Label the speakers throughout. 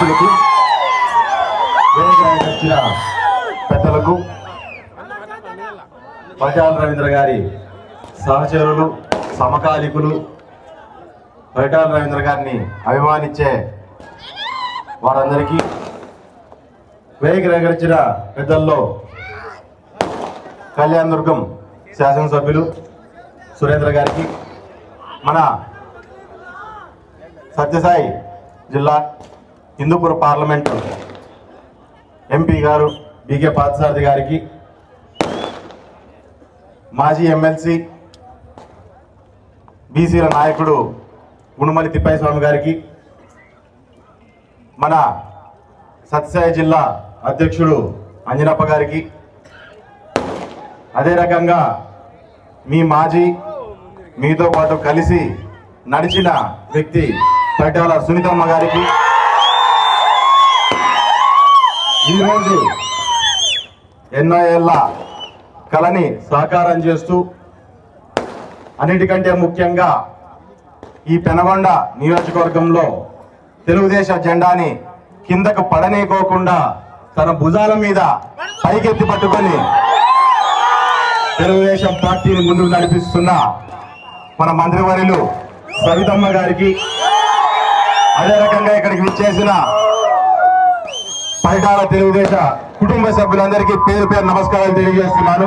Speaker 1: అధ్యక్షులకు వచ్చిన పెద్దలకు పటాల రవీంద్ర గారి సహచరులు సమకాలికులు పరిటాల రవీంద్ర గారిని అభిమానించే వారందరికీ వేగి రేగరించిన పెద్దల్లో కళ్యాణ్ దుర్గం శాసనసభ్యులు సురేంద్ర గారికి మన సత్యసాయి జిల్లా హిందూపుర పార్లమెంటు ఎంపీ గారు బీకే పార్థసారథి గారికి మాజీ ఎమ్మెల్సీ బీసీల నాయకుడు గుణమలి తిప్పయ్య స్వామి గారికి మన సత్యసాయి జిల్లా అధ్యక్షుడు అంజనప్ప గారికి అదే రకంగా మీ మాజీ మీతో పాటు కలిసి నడిచిన వ్యక్తి పెట్టాల సునీతమ్మ గారికి ఈరోజు ఎన్నో ఏళ్ళ కళని సాకారం చేస్తూ అన్నిటికంటే ముఖ్యంగా ఈ పెనగొండ నియోజకవర్గంలో తెలుగుదేశ జెండాని కిందకు పడనీకోకుండా తన భుజాల మీద పైకెత్తి పట్టుకొని తెలుగుదేశం పార్టీని ముందుకు నడిపిస్తున్న మన మంత్రివర్యులు సవితమ్మ గారికి అదే రకంగా ఇక్కడికి విచ్చేసిన పరిటాల తెలుగుదేశ కుటుంబ సభ్యులందరికీ పేరు పేరు నమస్కారాలు తెలియజేస్తున్నాను.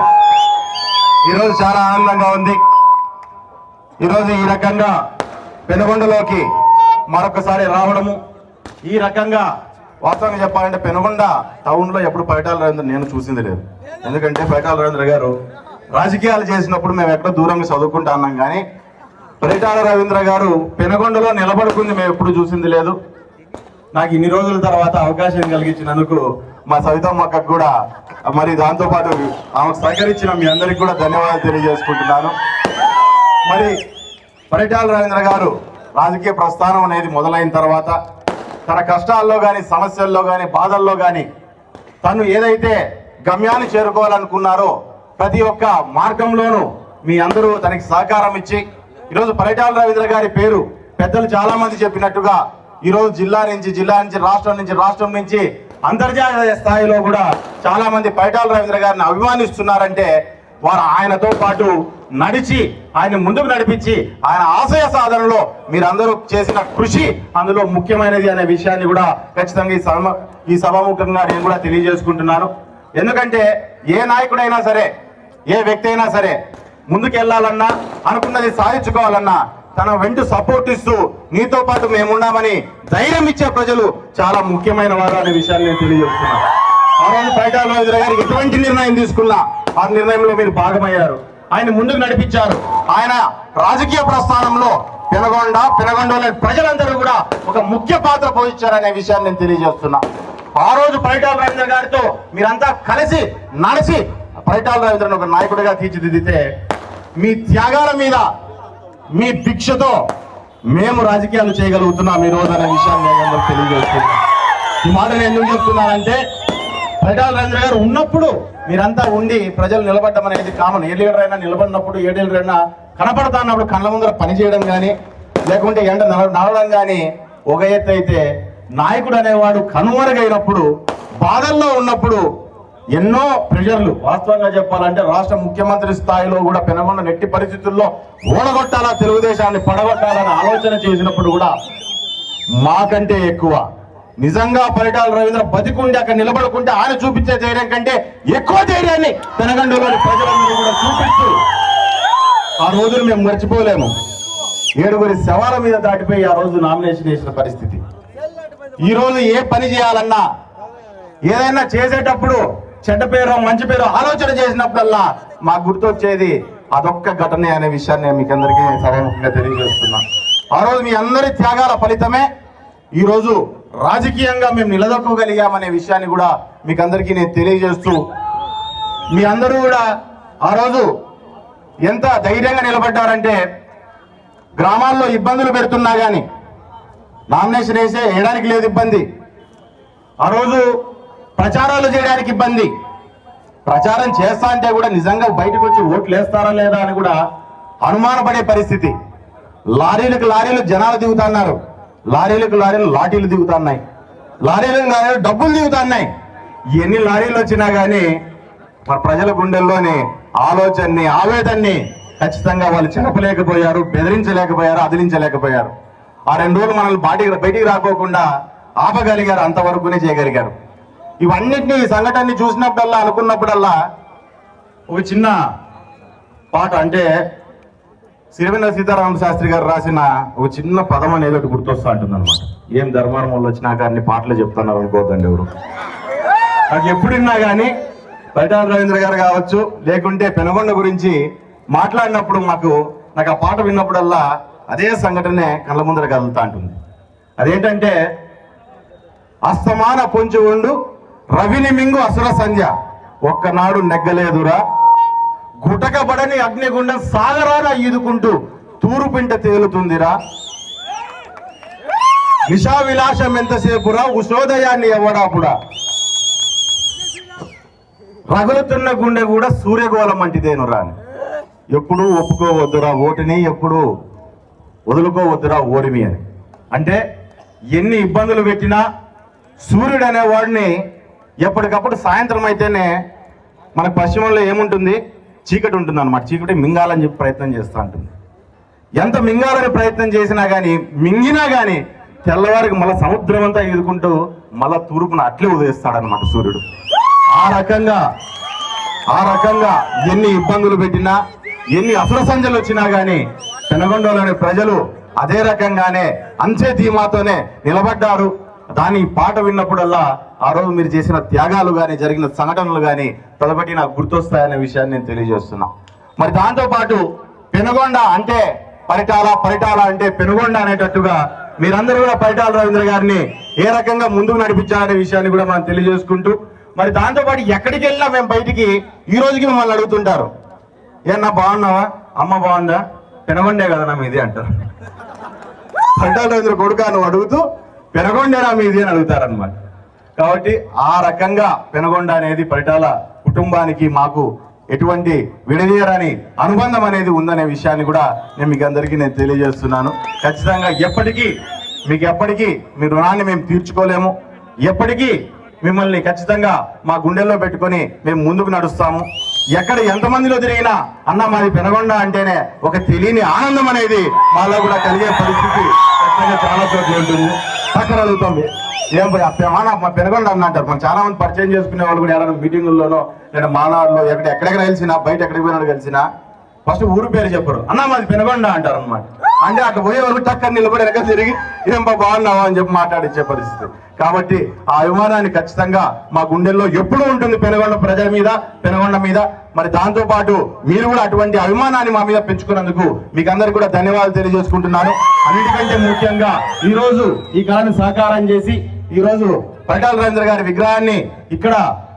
Speaker 1: ఈరోజు చాలా ఆనందంగా ఉంది. ఈరోజు ఈ రకంగా పెనుగొండలోకి మరొకసారి రావడము. ఈ రకంగా వాస్తవంగా చెప్పాలంటే పెనుగొండ టౌన్లో ఎప్పుడు పరిటాల రవీంద్ర నేను చూసింది లేదు. ఎందుకంటే పరిటాల రవీంద్ర గారు రాజకీయాలు చేసినప్పుడు మేము ఎక్కడ దూరంగా చదువుకుంటా అన్నాం కానీ పరిటాల రవీంద్ర గారు పెనుగొండలో నిలబడుకుంది మేము ఎప్పుడు చూసింది లేదు. నాకు ఇన్ని రోజుల తర్వాత అవకాశం కలిగించినందుకు మా సవితమ్మక్కకు కూడా మరి దాంతోపాటు ఆమెకు సహకరించిన మీ అందరికి కూడా ధన్యవాదాలు తెలియజేసుకుంటున్నాను. మరి పరిటాల రవీంద్ర గారు రాజకీయ ప్రస్థానం అనేది మొదలైన తర్వాత తన కష్టాల్లో కానీ సమస్యల్లో కానీ బాధల్లో కానీ తను ఏదైతే గమ్యాన్ని చేరుకోవాలనుకున్నారో ప్రతి ఒక్క మార్గంలోనూ మీ అందరూ తనకి సహకారం ఇచ్చి ఈరోజు పరిటాల రవీంద్ర గారి పేరు పెద్దలు చాలామంది చెప్పినట్టుగా ఈరోజు జిల్లా నుంచి జిల్లా నుంచి రాష్ట్రం నుంచి రాష్ట్రం నుంచి అంతర్జాతీయ స్థాయిలో కూడా చాలా మంది పరిటాల రవీంద్ర గారిని అభిమానిస్తున్నారంటే వారు ఆయనతో పాటు నడిచి ఆయన ముందుకు నడిపించి ఆయన ఆశయ సాధనలో మీరందరూ చేసిన కృషి అందులో ముఖ్యమైనది అనే విషయాన్ని కూడా ఖచ్చితంగా ఈ సభ ఈ సభాముఖంగా నేను కూడా తెలియజేసుకుంటున్నాను. ఎందుకంటే ఏ నాయకుడైనా సరే ఏ వ్యక్తి అయినా సరే ముందుకు వెళ్ళాలన్నా అనుకున్నది సాధించుకోవాలన్నా తన వెంట సపోర్ట్ ఇస్తూ నీతో పాటు మేమున్నామని ధైర్యం ఇచ్చే ప్రజలు చాలా ముఖ్యమైన వారు అనే విషయాన్ని నేను తెలియజేస్తున్నాను ఆ రోజు పైటాల రాజు ఎటువంటి నిర్ణయం తీసుకున్నా ఆ నిర్ణయంలో మీరు భాగమయ్యారు. ఆయన ముందుకు నడిపించారు. ఆయన రాజకీయ ప్రస్థానంలో పెనగొండ పెనగొండలోని ప్రజలందరూ కూడా ఒక ముఖ్య పాత్ర పోషించారనే విషయాన్ని నేను తెలియజేస్తున్నా. ఆ రోజు పరిటాల రవీంద్ర గారితో మీరంతా కలిసి నడిచి పరిటాల రవీంద్రను ఒక నాయకుడిగా తీర్చిదిద్దితే మీ త్యాగాల మీద మీ భిక్షతో మేము రాజకీయాలు చేయగలుగుతున్నాం ఈ రోజు అనే విషయాన్ని నేను తెలియజేస్తున్నాను. ఈ మాట నేను ఎందుకు చెప్తున్నానంటే పరిటాల రాజేంద్ర గారు ఉన్నప్పుడు మీరంతా ఉండి ప్రజలు నిలబడడం అనేది కామన్. ఏడేళ్ళైనా అయినా నిలబడినప్పుడు ఏడేళ్ళు అయినా కనపడతా అన్నప్పుడు కళ్ళ ముందర పని చేయడం కానీ లేకుంటే ఎండ నడవడం కానీ ఒక ఎత్తు అయితే నాయకుడు అనేవాడు కనుమరుగైనప్పుడు బాధల్లో ఉన్నప్పుడు ఎన్నో ప్రెషర్లు. వాస్తవంగా చెప్పాలంటే రాష్ట్ర ముఖ్యమంత్రి స్థాయిలో కూడా పెనగొండ నెట్టి పరిస్థితుల్లో ఓడగొట్టాలా తెలుగుదేశాన్ని పడగొట్టాలని ఆలోచన చేసినప్పుడు కూడా మాకంటే ఎక్కువ. నిజంగా పరిటాల రవీంద్ర బతికుండి అక్కడ నిలబడుకుంటే ఆయన చూపించే ధైర్యం కంటే ఎక్కువ ధైర్యాన్ని తెనగండులోని ప్రజలందరూ కూడా చూపిస్తూ ఆ రోజును మేము మర్చిపోలేము. ఏడుగురి శవాల మీద దాటిపోయి ఆ రోజు నామినేషన్ వేసిన పరిస్థితి. ఈ రోజు ఏ పని చేయాలన్నా ఏదైనా చేసేటప్పుడు చెడ్డ పేరు మంచి పేరు ఆలోచన చేసినప్పుడల్లా మాకు గుర్తొచ్చేది అదొక్క ఘటనే అనే విషయాన్ని నేను మీకు అందరికీ సభాముఖంగా తెలియజేస్తున్నా. ఆ రోజు మీ అందరి త్యాగాల ఫలితమే. ఈరోజు రాజకీయంగా మేము నిలదొక్కగలిగామనే విషయాన్ని కూడా మీకు అందరికీ నేను తెలియజేస్తూ మీ అందరూ కూడా ఆ రోజు ఎంత ధైర్యంగా నిలబడ్డారంటే గ్రామాల్లో ఇబ్బందులు పెడుతున్నా కానీ నామినేషన్ వేసే వేయడానికి లేదు ఇబ్బంది. ఆ రోజు ప్రచారాలు చేయడానికి ఇబ్బంది. ప్రచారం చేస్తా అంటే కూడా నిజంగా బయటకు వచ్చి ఓట్లు వేస్తారా లేదా అని కూడా అనుమానపడే పరిస్థితి. లారీలకు లారీలు జనాలు దిగుతున్నారు. లారీలకు లారీలు లాఠీలు దిగుతున్నాయి. లారీలు లారీలు డబ్బులు దిగుతున్నాయి. ఎన్ని లారీలు వచ్చినా కానీ మన ప్రజల గుండెల్లోని ఆలోచనని ఆవేదనని ఖచ్చితంగా వాళ్ళు చెరపలేకపోయారు బెదిరించలేకపోయారు అదిలించలేకపోయారు. ఆ రెండు రోజులు మనల్ని బాటికి బయటికి రాకోకుండా ఆపగలిగారు అంతవరకునే చేయగలిగారు. ఇవన్నిటిని ఈ సంఘటనని చూసినప్పుడల్లా అనుకున్నప్పుడల్లా ఒక చిన్న పాట అంటే సిరివెన్న సీతారామ శాస్త్రి గారు రాసిన ఒక చిన్న పదం అనేది ఒకటి గుర్తొస్తా ఉంటుంది అనమాట ఏం ధర్మారం వాళ్ళు వచ్చినాక అన్ని పాటలు చెప్తున్నారు అనుకోవద్దండి ఎవరు. నాకు ఎప్పుడున్నా కానీ బైటాల రవీంద్ర గారు కావచ్చు లేకుంటే పెనుగొండ గురించి మాట్లాడినప్పుడు మాకు నాకు ఆ పాట విన్నప్పుడల్లా అదే సంఘటనే కళ్ళ ముందర కదులుతా ఉంటుంది. అదేంటంటే అస్తమాన పొంచి ఉండు రవిని మింగు అసుర సంధ్య. ఒక్కనాడు నెగ్గలేదురా. గుటకబడని అగ్నిగుండం సాగరాన ఈదుకుంటూ తూరుపింట తేలుతుందిరా. నిషా విలాసం ఎంతసేపురా ఉషోదయాన్ని ఎవడాపుడా. రగులుతున్న గుండె కూడా సూర్యగోళం వంటిదేనురా ఎప్పుడు ఒప్పుకోవద్దురా ఓటుని ఎప్పుడు వదులుకోవద్దురా ఓడిమి అని. అంటే ఎన్ని ఇబ్బందులు పెట్టినా సూర్యుడు అనేవాడిని ఎప్పటికప్పుడు సాయంత్రం అయితేనే మన పశ్చిమంలో ఏముంటుంది? చీకటి ఉంటుంది అనమాట చీకటి మింగాలని చెప్పి ప్రయత్నం చేస్తూ ఉంటుంది. ఎంత మింగాలని ప్రయత్నం చేసినా కానీ మింగినా కానీ తెల్లవారికి మళ్ళీ సముద్రం అంతా ఎదుర్కొంటూ మళ్ళా తూర్పున అట్లే ఉదయిస్తాడనమాట సూర్యుడు. ఆ రకంగా ఆ రకంగా ఎన్ని ఇబ్బందులు పెట్టినా ఎన్ని అసుర సంజలు వచ్చినా కానీ పెనగొండలోని ప్రజలు అదే రకంగానే అంచే ధీమాతోనే నిలబడ్డారు. దాని పాట విన్నప్పుడల్లా ఆ రోజు మీరు చేసిన త్యాగాలు కానీ జరిగిన సంఘటనలు కానీ తలబట్టి నాకు గుర్తొస్తాయనే విషయాన్ని నేను తెలియజేస్తున్నా. మరి దాంతోపాటు పెనుగొండ అంటే పరిటాల పరిటాల అంటే పెనుగొండ అనేటట్టుగా మీరందరూ కూడా పరిటాల రవీంద్ర గారిని ఏ రకంగా ముందుకు నడిపించారనే విషయాన్ని కూడా మనం తెలియజేసుకుంటూ మరి దాంతోపాటు ఎక్కడికి వెళ్ళినా మేము బయటికి ఈ రోజుకి మిమ్మల్ని అడుగుతుంటారు. ఏమన్నా బాగున్నావా? అమ్మ బాగుందా? పెనగొండే కదా నా మీది అంటారు. పరిటాల రవీంద్ర కొడుకా నువ్వు అడుగుతూ పెనగొండేనా మీది అని అడుగుతారనమాట కాబట్టి ఆ రకంగా పెనగొండ అనేది పరిటాల కుటుంబానికి మాకు ఎటువంటి విడదీయరని అనుబంధం అనేది ఉందనే విషయాన్ని కూడా నేను మీకు అందరికీ నేను తెలియజేస్తున్నాను. ఖచ్చితంగా ఎప్పటికీ మీకు ఎప్పటికీ మీ రుణాన్ని మేము తీర్చుకోలేము. ఎప్పటికీ మిమ్మల్ని ఖచ్చితంగా మా గుండెల్లో పెట్టుకొని మేము ముందుకు నడుస్తాము. ఎక్కడ ఎంతమందిలో తిరిగినా అన్న మాది పెనగొండ అంటేనే ఒక తెలియని ఆనందం అనేది మాలో కూడా కలిగే పరిస్థితి ఖచ్చితంగా చాలా చోట్ల ఉంటుంది. పక్కన అడుగుతాం ఏం పోయి అప్పేమన్నా మా పెనగొండ అన్న అంటారు. మనం చాలా మంది పరిచయం చేసుకునే వాళ్ళు కూడా ఏదైనా మీటింగుల్లోనో లేదా మానాడులో ఎక్కడ ఎక్కడెక్కడ కలిసినా బయట ఎక్కడికి పోయినా కలిసినా ఫస్ట్ ఊరు పేరు చెప్పరు. అన్న మాది పెనగొండ అంటారు అనమాట అంటే అక్కడ పోయే వరకు టక్కని నిలబడి వెనక తిరిగి ఏం బాగున్నావా అని చెప్పి మాట్లాడించే పరిస్థితి. కాబట్టి ఆ అభిమానాన్ని ఖచ్చితంగా మా గుండెల్లో ఎప్పుడూ ఉంటుంది పెనగొండ ప్రజల మీద పెనగొండ మీద. మరి దాంతో పాటు మీరు కూడా అటువంటి అభిమానాన్ని మా మీద పెంచుకున్నందుకు మీకు అందరికి కూడా ధన్యవాదాలు తెలియజేసుకుంటున్నాను. అన్నిటికంటే ముఖ్యంగా ఈరోజు ఈ కళను సహకారం చేసి ఈరోజు పరిటాల రవీంద్ర గారి విగ్రహాన్ని ఇక్కడ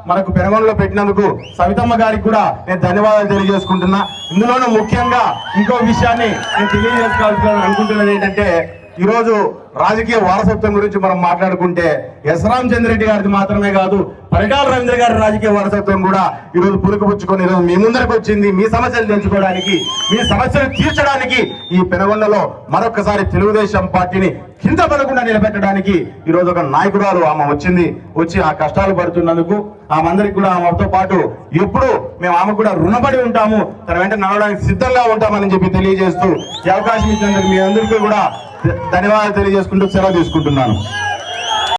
Speaker 1: మనకు పెనగొండలో పెట్టినందుకు సవితమ్మ గారికి కూడా నేను ధన్యవాదాలు తెలియజేసుకుంటున్నా. ఇందులోనూ ముఖ్యంగా ఇంకో విషయాన్ని నేను తెలియజేసుకోవాల్సిన అనుకుంటున్నది ఏంటంటే ఈరోజు రాజకీయ వారసత్వం గురించి మనం మాట్లాడుకుంటే ఎస్ రామచంద్రెడ్డి గారిది మాత్రమే కాదు పరిటాల రవీంద్ర గారి రాజకీయ వారసత్వం కూడా ఈ రోజు పులుకుపుచ్చుకొని ఈరోజు మీ ముందరకు వచ్చింది. మీ సమస్యలు తెలుసుకోవడానికి మీ సమస్యలు తీర్చడానికి ఈ పెనగొండలో మరొకసారి తెలుగుదేశం పార్టీని కింద పడకుండా నిలబెట్టడానికి ఈ రోజు ఒక నాయకురాలు ఆమె వచ్చింది. వచ్చి ఆ కష్టాలు పడుతున్నందుకు ఆమె అందరికి కూడా ఆమెతో పాటు ఎప్పుడు మేము ఆమె కూడా రుణపడి ఉంటాము. తన వెంట నడవడానికి సిద్ధంగా ఉంటామని చెప్పి తెలియజేస్తూ ఈ అవకాశం ఇచ్చినందుకు మీ అందరికీ కూడా ధన్యవాదాలు తెలియజేసుకుంటూ సెలవు తీసుకుంటున్నాను.